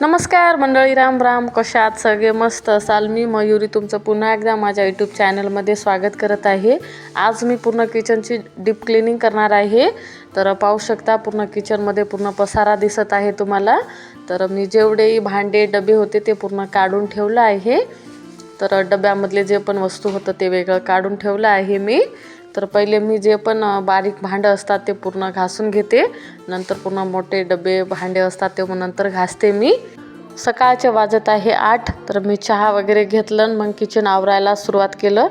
नमस्कार मंडळी राम राम. कशा आहात सगळे? मस्त असाल. मी मयुरी तुमचं पुन्हा एकदा माझ्या यूट्यूब चॅनलमध्ये स्वागत करत आहे. आज मी पूर्ण किचनची डीप क्लिनिंग करणार आहे. तर पाहू शकता पूर्ण किचनमध्ये पूर्ण पसारा दिसत आहे तुम्हाला. तर मी जेवढेही भांडे डबे होते ते पूर्ण काढून ठेवलं आहे. तर डब्यामधले जे पण वस्तू होतं ते वेगळं काढून ठेवलं आहे मी. तर पहिले मी जे पण बारीक भांडं असतात ते पूर्ण घासून घेते. नंतर पूर्ण मोठे डबे भांडे असतात ते मग नंतर घासते मी. सकाळचे वाजत आहे आठ तर मी चहा वगैरे घेतलं मग किचन आवरायला सुरुवात केलं.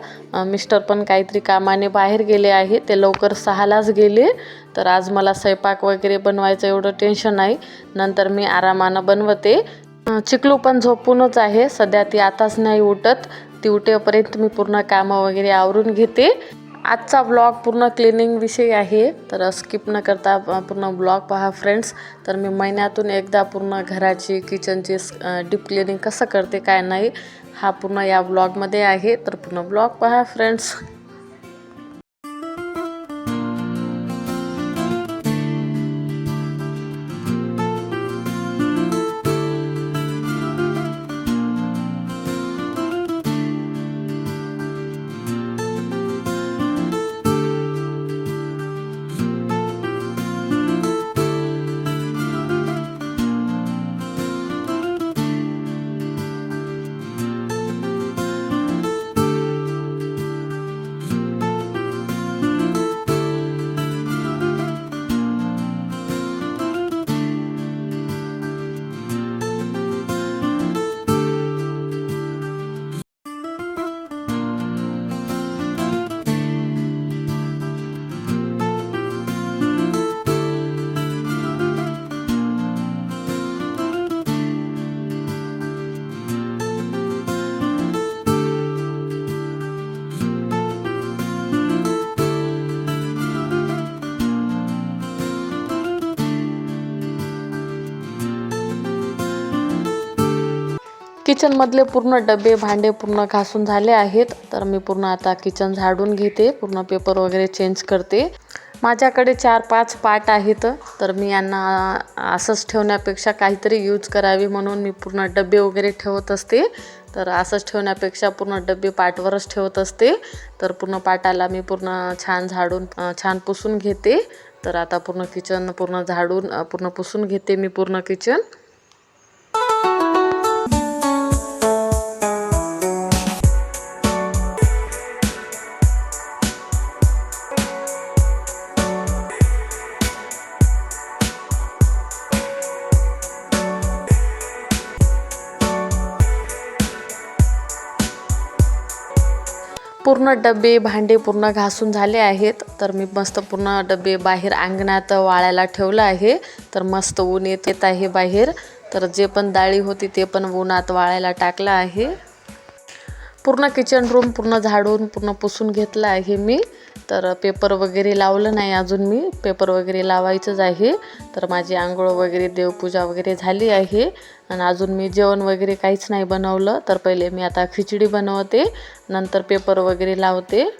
मिस्टर पण काहीतरी कामाने बाहेर गेले आहे. ते लवकर सहालाच गेले. तर आज मला स्वयंपाक वगैरे बनवायचं एवढं टेन्शन नाही. नंतर मी आरामानं बनवते. चिकलू पण झोपूनच आहे. सध्या ती आताच नाही उठत. ती उठेपर्यंत मी पूर्ण कामं वगैरे आवरून घेते. आजचा ब्लॉग पूर्ण क्लिनिंग विषयी आहे. तर स्किप न करता पूर्ण ब्लॉग पहा फ्रेंड्स. तर मी महिन्यातून एकदा पूर्ण घराची किचनची डीप क्लिनिंग कसं करते काय नाही हा पूर्ण या ब्लॉगमध्ये आहे. तर पूर्ण ब्लॉग पहा फ्रेंड्स. किचनमधले पूर्ण डबे भांडे पूर्ण घासून झाले आहेत. तर मी पूर्ण आता किचन झाडून घेते. पूर्ण पेपर वगैरे चेंज करते. माझ्याकडे चार पाच पाट आहेत. तर मी यांना असंच ठेवण्यापेक्षा काहीतरी यूज करावी म्हणून मी पूर्ण डबे वगैरे ठेवत असते. तर असंच ठेवण्यापेक्षा पूर्ण डबे पाटवरच ठेवत असते. तर पूर्ण पाटाला मी पूर्ण छान झाडून छान पुसून घेते. तर आता पूर्ण किचन पूर्ण झाडून पूर्ण पुसून घेते मी पूर्ण किचन. पूर्ण डबे भांडे पूर्ण घासून झाले आहेत. तर मी मस्त पूर्ण डबे बाहेर अंगणात वाळायला ठेवलं आहे. तर मस्त ऊन येत येत आहे बाहेर. तर जे पण डाळी होती ते पण उन्हात वाळायला टाकलं आहे. पूर्ण किचन रूम पूर्ण झाडून पूर्ण पुसून घेतलं आहे मी. तर पेपर वगैरे लावलं नाही अजून मी. पेपर वगैरे लावायचंच आहे. तर माझी आंघोळ वगैरे देवपूजा वगैरे झाली आहे. आणि अजून मी जेवण वगैरे काहीच नाही बनवलं. तर पहिले मी आता खिचडी बनवते. नंतर पेपर वगैरे लावते.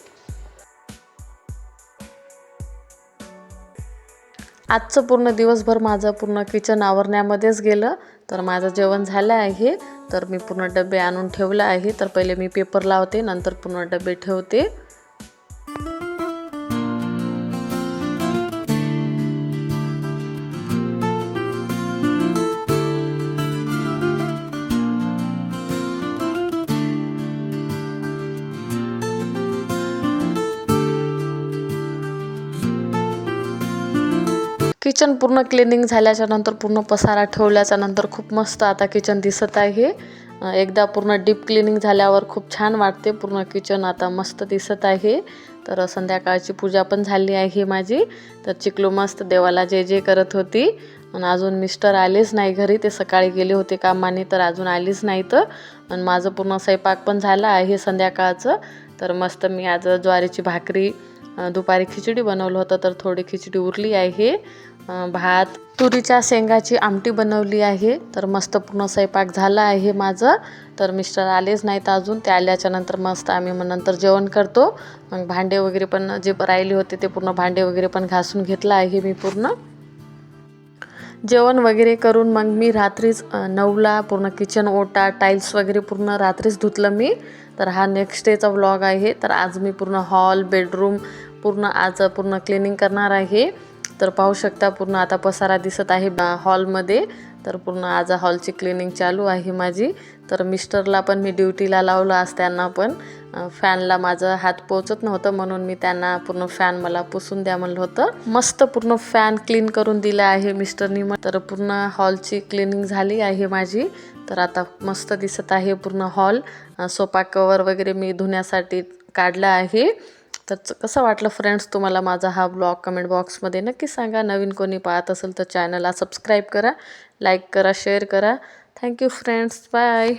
आजचं पूर्ण दिवसभर माझं पूर्ण किचन आवरण्यामध्येच गेलं. तर माझं जेवण झालं आहे. तर मी पूर्ण डबे आणून ठेवलं आहे. तर पहिले मी पेपर लावते. नंतर पूर्ण डबे ठेवते. किचन पूर्ण क्लिनिंग झाल्याच्यानंतर पूर्ण पसारा ठेवल्याच्या नंतर खूप मस्त आता किचन दिसत आहे. एकदा पूर्ण डीप क्लिनिंग झाल्यावर खूप छान वाटते. पूर्ण किचन आता मस्त दिसत आहे. तर संध्याकाळची पूजा पण झाली आहे माझी. तर चिकलू मस्त देवाला जे जे करत होती. आणि अजून मिस्टर आलेच नाही घरी. ते सकाळी गेले होते कामाने तर अजून आलीच नाही तर आणि माझं पूर्ण स्वयंपाक पण झाला आहे संध्याकाळचं. तर मस्त मी आज ज्वारीची भाकरी दुपारी खिचडी बनवलं होतं तर थोडी खिचडी उरली आहे. भात तुरीच्या शेंगाची आमटी बनवली आहे. तर मस्त पूर्ण स्वयंपाक झाला आहे माझं. तर मिस्टर आलेच नाहीत अजून. ते आल्याच्यानंतर मस्त आम्ही मग नंतर जेवण करतो. मग भांडे वगैरे पण जे राहिले होते ते पूर्ण भांडे वगैरे पण घासून घेतलं आहे मी पूर्ण. जेवण वगैरे करून मग मी रात्रीच नऊला पूर्ण किचन ओटा टाईल्स वगैरे पूर्ण रात्रीच धुतलं मी. तर हा नेक्स्ट डेचा व्लॉग आहे. तर आज मी पूर्ण हॉल बेडरूम पूर्ण आज पूर्ण क्लिनिंग करणार आहे. तर पाहू शकता पूर्ण आता पसारा दिसत आहे हॉलमध्ये. तर पूर्ण आज हॉलची क्लिनिंग चालू आहे माझी. तर मिस्टरला पण मी ड्युटीला लावलं आज त्यांना पण. फॅनला माझं हात पोचत नव्हतं म्हणून मी त्यांना पूर्ण फॅन मला पुसून द्या म्हणलं होतं. मस्त पूर्ण फॅन क्लीन करून दिला आहे मिस्टरनी मग तर पूर्ण हॉलची क्लिनिंग झाली आहे माझी. तर आता मस्त दिसत आहे पूर्ण हॉल. सोपा कवर वगैरे मी धुण्यासाठी काढला आहे. तर कसं वाटलं फ्रेंड्स तुम्हाला माझा हा ब्लॉग कमेंट बॉक्समध्ये नक्की सांगा. नवीन कोणी पाहत असेल तर चॅनलला सबस्क्राईब करा लाईक करा शेअर करा. Thank you friends bye